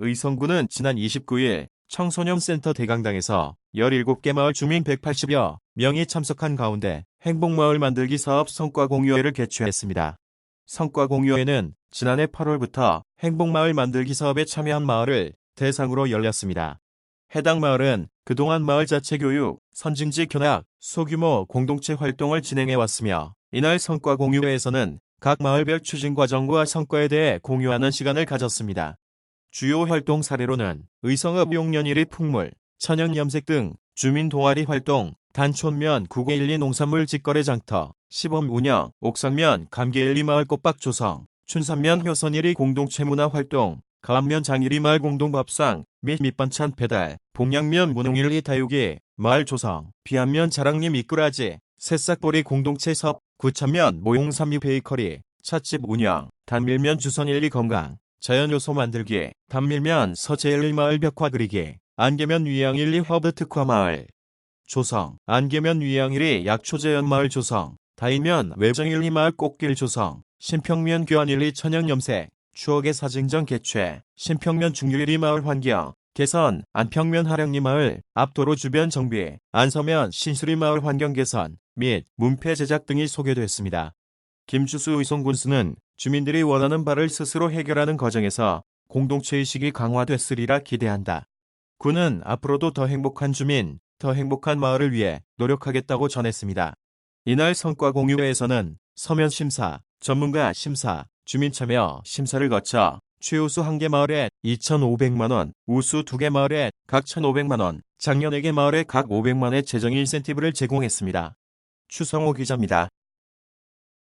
의성군은 지난 29일 청소년센터 대강당에서 17개 마을 주민 180여 명이 참석한 가운데 행복마을 만들기 사업 성과 공유회를 개최했습니다. 성과 공유회는 지난해 8월부터 행복마을 만들기 사업에 참여한 마을을 대상으로 열렸습니다. 해당 마을은 그동안 마을 자체 교육, 선진지 견학, 소규모 공동체 활동을 진행해 왔으며 이날 성과 공유회에서는 각 마을별 추진 과정과 성과에 대해 공유하는 시간을 가졌습니다. 주요 활동 사례로는 의성읍 용년일이 풍물, 천연 염색 등 주민 동아리 활동, 단촌면 국외일리 농산물 직거래 장터, 시범 운영, 옥산면 감기일리 마을 꽃박 조성, 춘산면 효선일이 공동체 문화 활동, 가암면 장일이 마을 공동 밥상 및 밑반찬 배달, 봉양면 문홍일리 다육이 마을 조성, 비안면 자랑님 미꾸라지, 새싹보리 공동체 섭, 구천면 모용삼유 베이커리, 찻집 운영, 단밀면 주선일리 건강, 자연 요소 만들기, 단밀면 서재일리 마을 벽화 그리기, 안개면 위양일리 허브 특화 마을, 조성, 안개면 위양일리 약초재현 마을 조성, 다이면 외정일리 마을 꽃길 조성, 신평면 교환일리 천연 염색, 추억의 사진전 개최, 신평면 중률일리 마을 환경, 개선, 안평면 하령리 마을, 앞도로 주변 정비, 안서면 신수리 마을 환경 개선, 및 문패 제작 등이 소개됐습니다. 김주수 의성군수는 주민들이 원하는 바를 스스로 해결하는 과정에서 공동체의식이 강화됐으리라 기대한다. 군은 앞으로도 더 행복한 주민, 더 행복한 마을을 위해 노력하겠다고 전했습니다. 이날 성과 공유회에서는 서면 심사, 전문가 심사, 주민 참여 심사를 거쳐 최우수 1개 마을에 2,500만원, 우수 2개 마을에 각 1,500만원, 작년 4개 마을에 각 500만원의 재정 인센티브를 제공했습니다. 추성호 기자입니다.